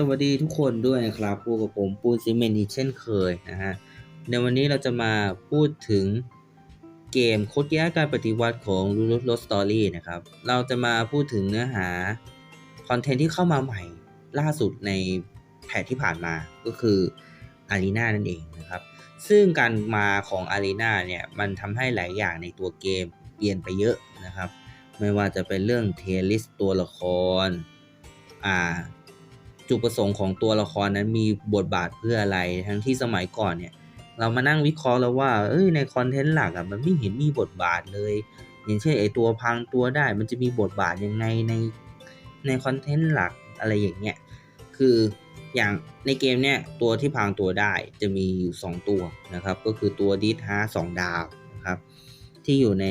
สวัสดีทุกคนด้วยนะครับพูกับผมปูนซีเมนต์อีกเช่นเคยนะฮะในวันนี้เราจะมาพูดถึงเกมโคดยาการปฏิวัติของ r u l o s Story นะครับ เราจะมาพูดถึงเนื้อหา คอนเทนต์ที่เข้ามาใหม่ล่าสุดในแพทที่ผ่านมาก็คือ Arena นั่นเองนะครับ ซึ่งการมาของ Arena เนี่ย มันทำให้หลายอย่างในตัวเกมเปลี่ยนไปเยอะนะครับ ไม่ว่าจะเป็นเรื่องเทลิสตัวละครอ่า จุดประสงค์ของตัวละครนั้นมีบทบาทเพื่ออะไร ทั้งที่สมัยก่อนเนี่ย เรามานั่งวิเคราะห์แล้วว่าเอ้ยในคอนเทนต์หลักอะมันไม่เห็นมีบทบาทเลย อย่างเช่นไอตัวพังตัวได้ มันจะมีบทบาทยังไงในในคอนเทนต์หลักอะไรอย่างเงี้ยคืออย่างในเกมเนี่ยตัวที่พังตัวได้จะมีอยู่ 2 ตัวนะครับ ก็คือตัวดิสฮาสองดาวนะครับที่อยู่ใน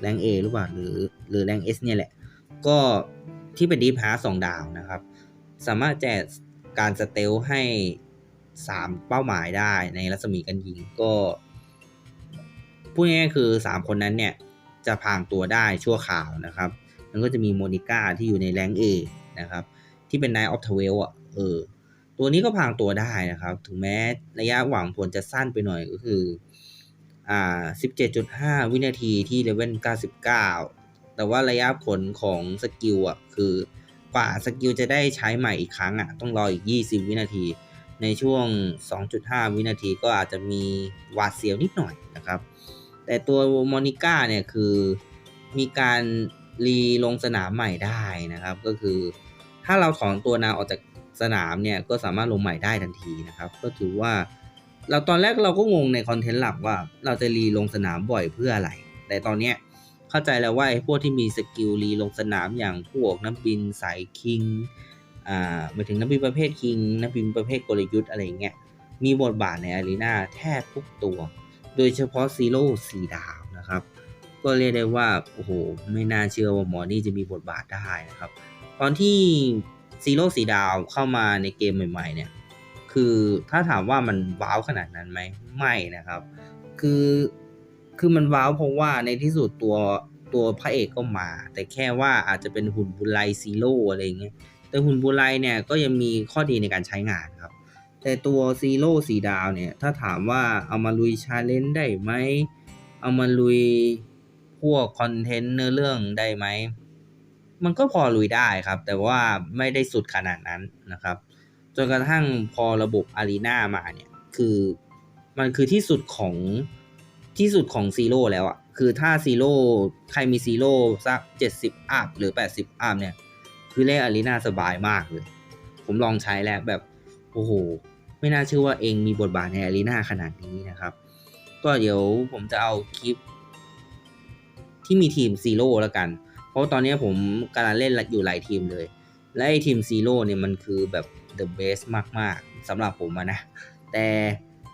แรงเอหรือเปล่าหรือหรือแรงเอสเนี่ยแหละ ก็ ที่เป็นดีพาร์สองดาวนะครับ สามารถแจกการสเตลให้ 3 เป้าหมายได้ในรัศมีการยิงก็พูดง่ายๆคือ 3 คนนั้นเนี่ย จะพางตัวได้ชั่วคราวนะครับมันก็จะมีโมนิก้าที่อยู่ในแรงเอนะครับ ที่เป็น Night of t w e l อะเออตัวนี้ก็พางตัวได้นะครับ ถึงแม้ระยะหวังผลจะสั้นไปหน่อยก็คืออ่า17.5 วินาทีที่เลเวล99 แต่ว่าระยะผลของสกิลอะคือกว่าสกิลจะได้ใช้ใหม่อีกครั้งอะต้องรออีก 20 วินาที ในช่วง 2.5 วินาทีก็อาจจะมีหวาดเสียวนิดหน่อยนะครับ แต่ตัวมอนิก้าเนี่ยคือมีการรีลงสนามใหม่ได้นะครับ ก็คือถ้าเราถอนตัวนางออกจากสนามเนี่ยก็สามารถลงใหม่ได้ทันทีนะครับ ก็ถือว่าเราตอนแรกเราก็งงในคอนเทนต์หลักว่าเราจะรีลงสนามบ่อยเพื่ออะไร แต่ตอนเนี้ย เข้าใจแล้วว่าไอ้พวกที่มีสกิลรีลงสนามอย่างพวกนักบินสายคิง อ่าหมายถึงนักบินประเภทคิง นักบินประเภทกลยุทธ์อะไรเงี้ย มีบทบาทในอารีนาแทบทุกตัว โดยเฉพาะซีโร่สีดาวนะครับ ก็เรียกได้ว่า โอ้โห ไม่น่าเชื่อว่าหมอนี่จะมีบทบาทได้นะครับ ตอนที่ซีโร่สีดาวเข้ามาในเกมใหม่ๆ เนี่ย คือถ้าถามว่ามันว้าวขนาดนั้นไหม ไม่นะครับ คือ คือมันว้าวเพราะว่าในที่สุดตัวตัวพระเอกก็มา แต่แค่ว่าอาจจะเป็นหุ่นบุไลซีโร่อะไรเงี้ยแต่หุ่นบุไลเนี่ยก็ยังมีข้อดีในการใช้งานครับ แต่ตัวซีโร่สีดาวเนี่ย ถ้าถามว่าเอามาลุยชาเลนจ์ได้ไหมเอามาลุยพวกคอนเทนต์เนื้อเรื่องได้ไหม มันก็พอลุยได้ครับ แต่ว่าไม่ได้สุดขนาดนั้นนะครับ จนกระทั่งพอระบบอารีนามาเนี่ย คือมันคือที่สุดของ ที่สุดของซีโร่แล้วอะ่ะคือถ้าซีโร่ใครมีซีโร่สัก 70อัพหรือ 80อัพเนี่ย คือเล่นอารีนาสบายมากเลย ผมลองใช้แล้วแบบ โอ้โห ไม่น่าเชื่อว่าเองมีบทบาทในอารีนาขนาดนี้นะครับ ก็เดี๋ยวผมจะเอาคลิป ที่มีทีมซีโร่แล้วกัน เพราะตอนนี้ผมกำลังเล่นอยู่หลายทีมเลย และไอทีมซีโร่เนี่ยมันคือแบบ the best มาก ๆสำหรับผมนะ แต่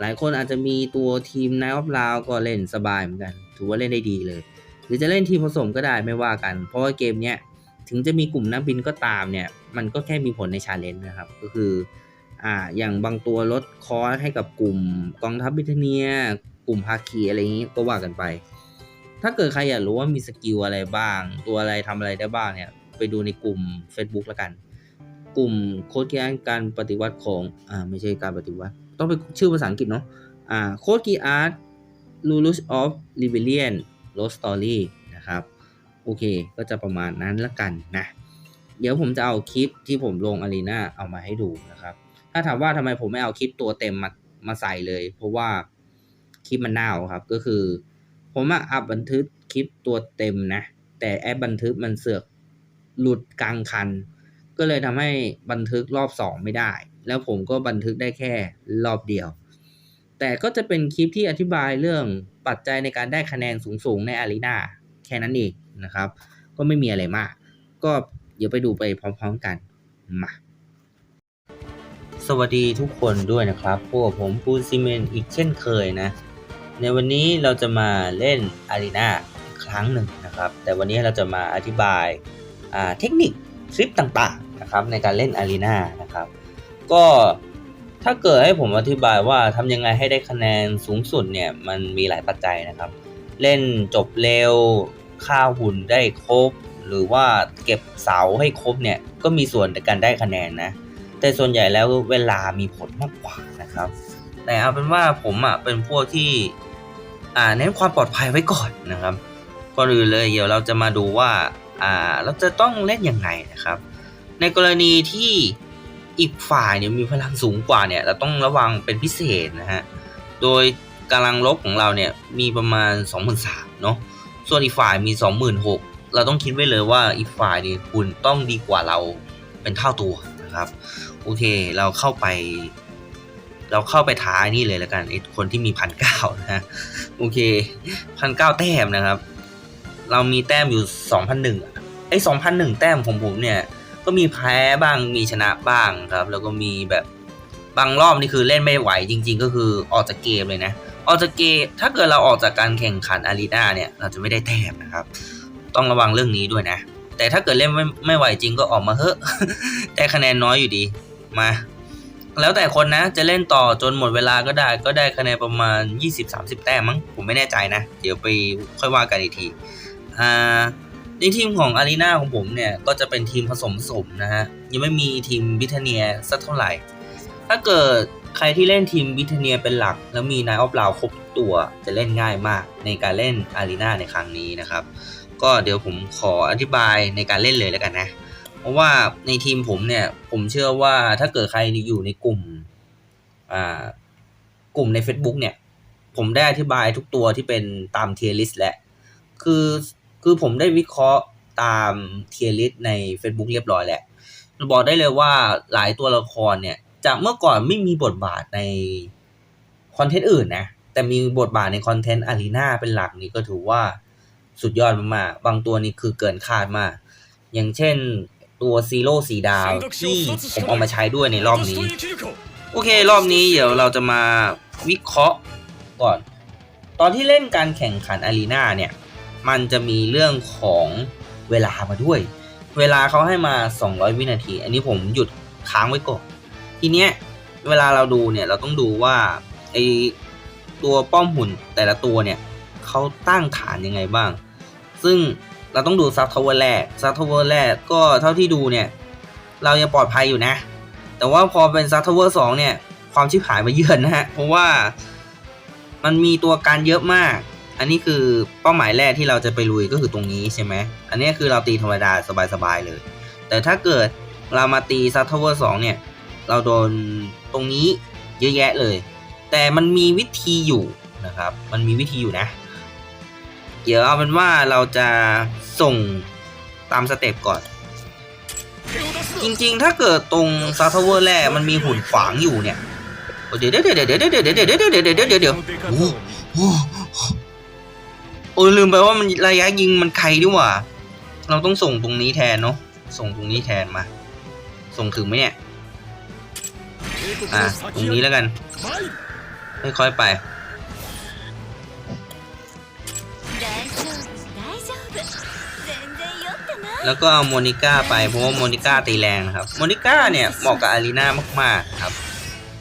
หลายคนอาจจะมีตัวทีม Night of Round ก็เล่นสบายเหมือนกัน ถือว่าเล่นได้ดีเลย หรือจะเล่นทีมผสมก็ได้ไม่ว่ากัน เพราะว่าเกมเนี้ยถึงจะมีกลุ่มนักบินก็ตามเนี่ย มันก็แค่มีผลในชาเลนจ์นะครับ ก็คืออ่าอย่างบางตัวลดคอร์สให้กับกลุ่มกองทัพบิทเนีย กลุ่มภาคีอะไรอย่างนี้ก็ว่ากันไป ถ้าเกิดใครอยากรู้ว่ามีสกิลอะไรบ้าง ตัวอะไรทำอะไรได้บ้างเนี่ย ไปดูในกลุ่ม Facebook แล้วกัน กลุ่มโค้ดกีอารการปฏิวัติของอ่าไม่ใช่การปฏิวัติ ต้องเป็นชื่อภาษาอังกฤษเนาะอ่าโค้ดกีอาร์ Lulus of Rebellion Lost Story นะครับ โอเค ก็จะประมาณนั้นละกันนะ เดี๋ยวผมจะเอาคลิปที่ผมลงอารีนาเอามาให้ดูนะครับ ถ้าถามว่าทำไมผมไม่เอาคลิปตัวเต็มมามาใส่เลย เพราะว่าคลิปมันเน่าครับ ก็คือ ผมอะอัพบันทึกคลิปตัวเต็มนะ แต่แอปบันทึกมันเสือกหลุดกลางคัน ก็เลยทำให้บันทึกรอบสองไม่ได้ แล้วผมก็บันทึกได้แค่รอบเดียว แต่ก็จะเป็นคลิปที่อธิบายเรื่องปัจจัยในการได้คะแนนสูงๆในอารีนาแค่นั้นเองนะครับ ก็ไม่มีอะไรมาก ก็เดี๋ยวไปดูไปพร้อมๆกันมาสวัสดีทุกคนด้วยนะครับ พวกผมปูนซีเมนอีกเช่นเคยนะ ในวันนี้เราจะมาเล่นอารีนาอีกครั้งหนึ่งนะครับ แต่วันนี้เราจะมาอธิบายเทคนิคทริปต่างๆนะครับในการเล่นอารีนานะครับ ก็ถ้าเกิดให้ผมอธิบายว่าทำยังไงให้ได้คะแนนสูงสุดเนี่ยมันมีหลายปัจจัยนะครับ เล่นจบเร็วค่าหุ่นได้ครบ หรือว่าเก็บเสาให้ครบเนี่ยก็มีส่วนในการได้คะแนนนะ แต่ส่วนใหญ่แล้วเวลามีผลมากกว่านะครับ แต่เอาเป็นว่าผมอะเป็นพวกที่อ่าเน้นความปลอดภัยไว้ก่อนนะครับก่อนอื่นเลยเดี๋ยวเราจะมาดูว่าอ่าเราจะต้องเล่นยังไงนะครับ ในกรณีที่ อีกฝ่ายเนี่ยมีพลังสูงกว่าเนี่ยเราต้องระวังเป็นพิเศษนะฮะ โดยกำลังลบของเราเนี่ยมีประมาณ 23,000เนาะ ส่วนอีกฝ่ายมี 26,000 เราต้องคิดไว้เลยว่าอีกฝ่ายเนี่ยคุณต้องดีกว่าเราเป็นเท่าตัวนะครับ โอเคเราเข้าไป เราเข้าไปท้ายนี่เลยแล้วกันไอ้คนที่มีพันเก้านะฮะโอเคพันเก้าแต้มนะครับ เรามีแต้มอยู่สองพันหนึ่งไอ้สองพันหนึ่งแต้มของผมเนี่ย ก็มีแพ้บ้างมีชนะบ้างครับ แล้วก็มีแบบบางรอบนี่คือเล่นไม่ไหวจริง ๆ ก็คือออกจากเกมเลยนะออกจากเกมถ้าเกิดเราออกจากการแข่งขันอารีนาเนี่ยเราจะไม่ได้แต้มนะครับ ต้องระวังเรื่องนี้ด้วยนะ แต่ถ้าเกิดเล่นไม่ไม่ไหวจริงก็ออกมาเฮ้อะแต่คะแนนน้อยอยู่ดีมา แล้วแต่คนนะจะเล่นต่อจนหมดเวลาก็ได้ก็ได้คะแนนประมาณ 20-30 แต้มมั้งผมไม่แน่ใจนะ เดี๋ยวไปค่อยว่ากันอีกทีอ่า ในทีมของอารีนาของผมเนี่ย ก็จะเป็นทีมผสมสมนะฮะ ยังไม่มีทีมบิทเนียสักเท่าไหร่ ถ้าเกิดใครที่เล่นทีมบิทเนียเป็นหลัก แล้วมีนายออฟลาวครบตัวจะเล่นง่ายมากในการเล่นอารีนาในครั้งนี้นะครับ ก็เดี๋ยวผมขออธิบายในการเล่นเลยแล้วกันนะ เพราะว่าในทีมผมเนี่ย ผมเชื่อว่าถ้าเกิดใครอยู่ในกลุ่มอ่ากลุ่มใน Facebook เนี่ย ผมได้อธิบายทุกตัวที่เป็นตามเทียร์ลิสต์แล้วคือ คือผมได้วิเคราะห์ตามเทียร์ลิสใน Facebook เรียบร้อยแหละบอกได้เลยว่าหลายตัวละครเนี่ย จากเมื่อก่อนไม่มีบทบาทในคอนเทนต์อื่นนะ แต่มีบทบาทในคอนเทนต์อารีนาเป็นหลักนี่ก็ถือว่าสุดยอดมากๆ บางตัวนี่คือเกินคาดมาก อย่างเช่นตัวซีโร่สีดาวที่ผมเอามาใช้ด้วยในรอบนี้ โอเค รอบนี้เดี๋ยวเราจะมาวิเคราะห์ก่อน ตอนที่เล่นการแข่งขันอารีนาเนี่ย มันจะมีเรื่องของเวลามาด้วย เวลาเขาให้มา 200 วินาที อันนี้ผมหยุดค้างไว้ก่อน ทีเนี้ยเวลาเราดูเนี่ยเราต้องดูว่าไอตัวป้อมหุ่นแต่ละตัวเนี่ยเขาตั้งฐานยังไงบ้าง ซึ่งเราต้องดูซับทาวเวอร์แรกซับทาวเวอร์แรกก็เท่าที่ดูเนี่ย เรายังปลอดภัยอยู่นะ แต่ว่าพอเป็นซับทาวเวอร์สองเนี่ย ความชิบหายมาเยือนนะฮะ เพราะว่ามันมีตัวการเยอะมาก อันนี้คือเป้าหมายแรกที่เราจะไปลุยก็คือตรงนี้ใช่ไหม อันนี้คือเราตีธรรมดาสบายๆเลย แต่ถ้าเกิดเรามาตีซับทเวอร์สองเนี่ย เราโดนตรงนี้เยอะแยะเลย แต่มันมีวิธีอยู่นะครับ มันมีวิธีอยู่นะ เดี๋ยวเอาเป็นว่าเราจะส่งตามสเต็ปก่อน จริงๆ ถ้าเกิดตรงซาทเวอร์แรกมันมีหุ่นขวางอยู่เนี่ย เดี๋ยวเดี๋ยวเดี๋ยวเดี๋ยวเดี๋ยวเดี๋ยวเดี๋ยวเดี๋ยวเดี๋ยวเดี๋ยวเดี๋ยวเดี๋ยว โอ้ยลืมไปว่ามันระยะยิงมันใครดีวว่ะเราต้องส่งตรงนี้แทนเนาะส่งตรงนี้แทนมา ส่งถึงไหมเนี่ยอะตรงนี้แล้วกันค่อยๆไปแล้วก็เอาโมนิก้าไปเพราะว่าโมนิก้าตีแรงนะครับโมนิก้าเนี่ยเหมาะกับอารีนามากๆครับ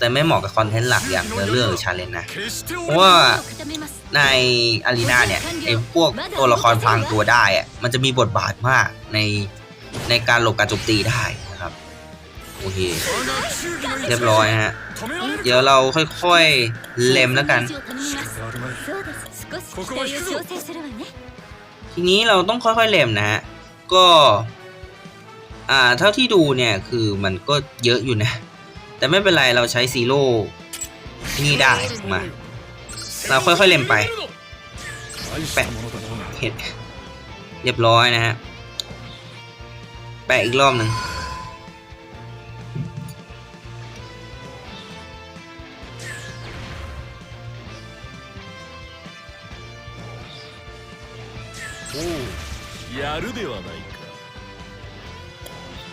แต่ไม่เหมาะกับคอนเทนต์หลักอย่างเนื้อเรื่องหรือชาเลนนะ เพราะว่าในอารีนาเนี่ยไอ้พวกตัวละครพลางตัวได้อะมันจะมีบทบาทมากในในการหลบการโจมตีได้นะครับ โอเค เรียบร้อยฮะ เดี๋ยวเราค่อยๆเล็มแล้วกัน ทีนี้เราต้องค่อยๆเล็มนะฮะ ก็ อ่า เท่าที่ดูเนี่ยคือมันก็เยอะอยู่นะ แต่ไม่เป็นไรเราใช้ซีโร่ที่นี่ได้มา เราค่อยๆเล็มไป แปะเห็ดเรียบร้อยนะฮะ แปะอีกรอบหนึ่ง やるではないか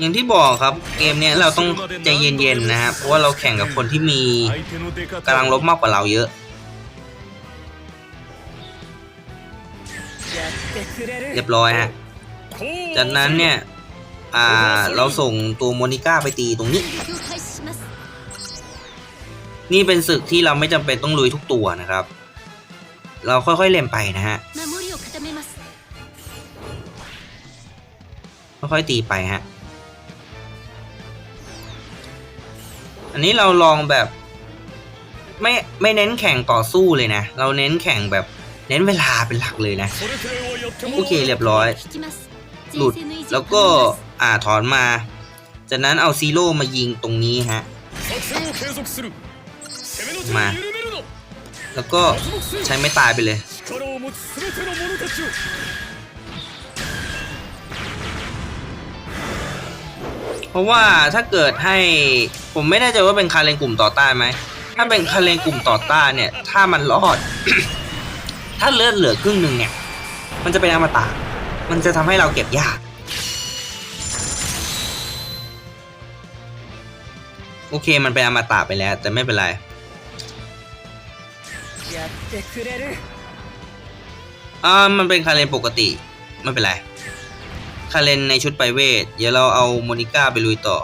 อย่างที่บอกครับเกมนี้เราต้องใจเย็นๆนะครับเพราะว่าเราแข่งกับคนที่มีกำลังลบมากกว่าเราเยอะเรียบร้อยฮะจากนั้นเนี่ยอ่าเราส่งตัวโมนิก้าไปตีตรงนี้ นี่เป็นศึกที่เราไม่จำเป็นต้องลุยทุกตัวนะครับ เราค่อยๆเล่นไปนะฮะค่อยๆตีไปฮะ อันนี้เราลองแบบไม่ไม่เน้นแข่งต่อสู้เลยนะ เราเน้นแข่งแบบเน้นเวลาเป็นหลักเลยนะ โอเคเรียบร้อย หลุดแล้วก็อ่าถอนมา จากนั้นเอาซีโร่มายิงตรงนี้ฮะ มา แล้วก็ใช้ไม่ตายไปเลย เพราะว่าถ้าเกิดให้ผมไม่แน่ใจว่าเป็นคาเรนกลุ่มต่อต้านไหมถ้าเป็นคาเรนกลุ่มต่อต้านเนี่ย ถ้ามันรอด ถ้าเลือดเหลือครึ่งหนึ่งเนี่ย มันจะเป็นอมตะมันจะทำให้เราเก็บยาก โอเคมันเป็นอมตะไปแล้ว แต่ไม่เป็นไรอ่ามันเป็นคาเรนปกติ ไม่เป็นไร คาเรนในชุดไปเวท เดี๋ยวเราเอาโมนิก้าไปลุยต่อ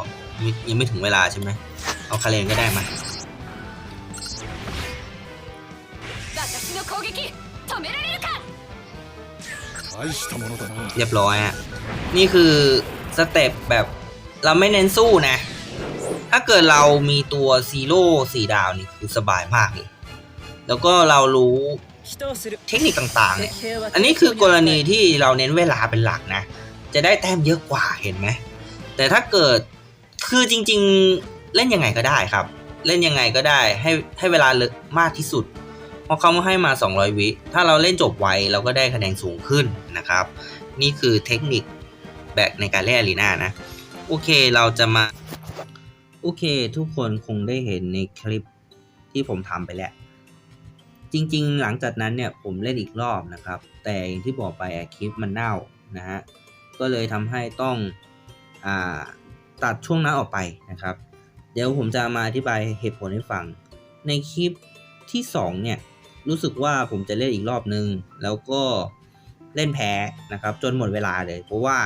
ยังไม่ถึงเวลาใช่ไหม เอาคาเรนก็ได้มาเรียบร้อยฮะ นี่คือสเต็ปแบบเราไม่เน้นสู้นะ ถ้าเกิดเรามีตัวซีโร่สีดาวนี่คือสบายมากเลยแล้วก็เรารู้เทคนิคต่างๆเนี่ย อันนี้คือกรณีที่เราเน้นเวลาเป็นหลักนะ จะได้แต้มเยอะกว่าเห็นไหมแต่ถ้าเกิดคือจริง ๆเล่นยังไงก็ได้ครับ เล่นยังไงก็ได้ให้ให้เวลาเลอะมากที่สุดเพราะเขาให้มา 200 วิ ถ้าเราเล่นจบไวเราก็ได้คะแนนสูงขึ้นนะครับ นี่คือเทคนิคแบบในการเล่นอารีนานะ โอเคเราจะมา โอเค ทุกคนคงได้เห็นในคลิปที่ผมทำไปแล้ว จริง ๆ หลังจากนั้นเนี่ยผมเล่นอีกรอบนะครับ แต่อย่างที่บอกไปคลิปมันเน่านะฮะ ก็เลยทำให้ต้องอตัดช่วงนั้นออกไปนะครับ เดี๋ยวผมจะมาอธิบายเหตุผลให้ฟัง ในคลิปที่ 2 เนี่ย รู้สึกว่าผมจะเล่นอีกรอบนึง แล้วก็เล่นแพ้นะครับ จนหมดเวลาเลย เพราะว่า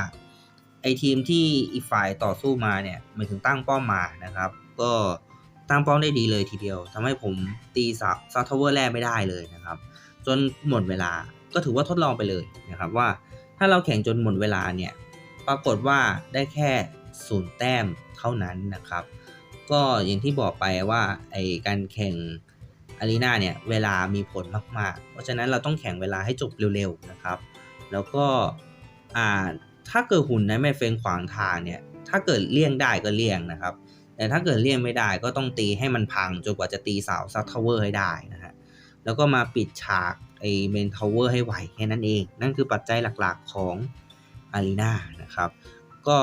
ไอทีมที่อีกฝ่ายต่อสู้มาเนี่ยหมายถึงตั้งป้อมมานะครับ ก็ตั้งป้อมได้ดีเลยทีเดียวทำให้ผมตีซับซับทาวเวอร์แรกไม่ได้เลยนะครับ จนหมดเวลาก็ถือว่าทดลองไปเลยนะครับว่า ถ้าเราแข่งจนหมดเวลาเนี่ยปรากฏว่าได้แค่ศูนย์แต้มเท่านั้นนะครับ ก็อย่างที่บอกไปว่าไอการแข่งอารีนาเนี่ยเวลามีผลมาก ๆ เพราะฉะนั้นเราต้องแข่งเวลาให้จบเร็วๆนะครับ แล้วก็อ่าถ้าเกิดหุ่นนั้นไม่เฟงขวางทางเนี่ยถ้าเกิดเลี่ยงได้ก็เลี่ยงนะครับ แต่ถ้าเกิดเลี่ยงไม่ได้ก็ต้องตีให้มันพังจนกว่าจะตีเสาซัตทาวเวอร์ให้ได้นะฮะแล้วก็มาปิดฉาก ไอเมนทาวเวอร์ให้ไหวแค่นั้นเอง นั่นคือปัจจัยหลักๆของอารีนานะครับ ก็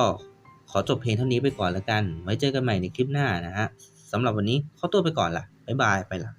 ขอจบเพลงเท่านี้ไปก่อนแล้วกัน ไว้เจอกันใหม่ในคลิปหน้านะฮะสำหรับวันนี้ขอตัวไปก่อนละบ๊ายบายไปละ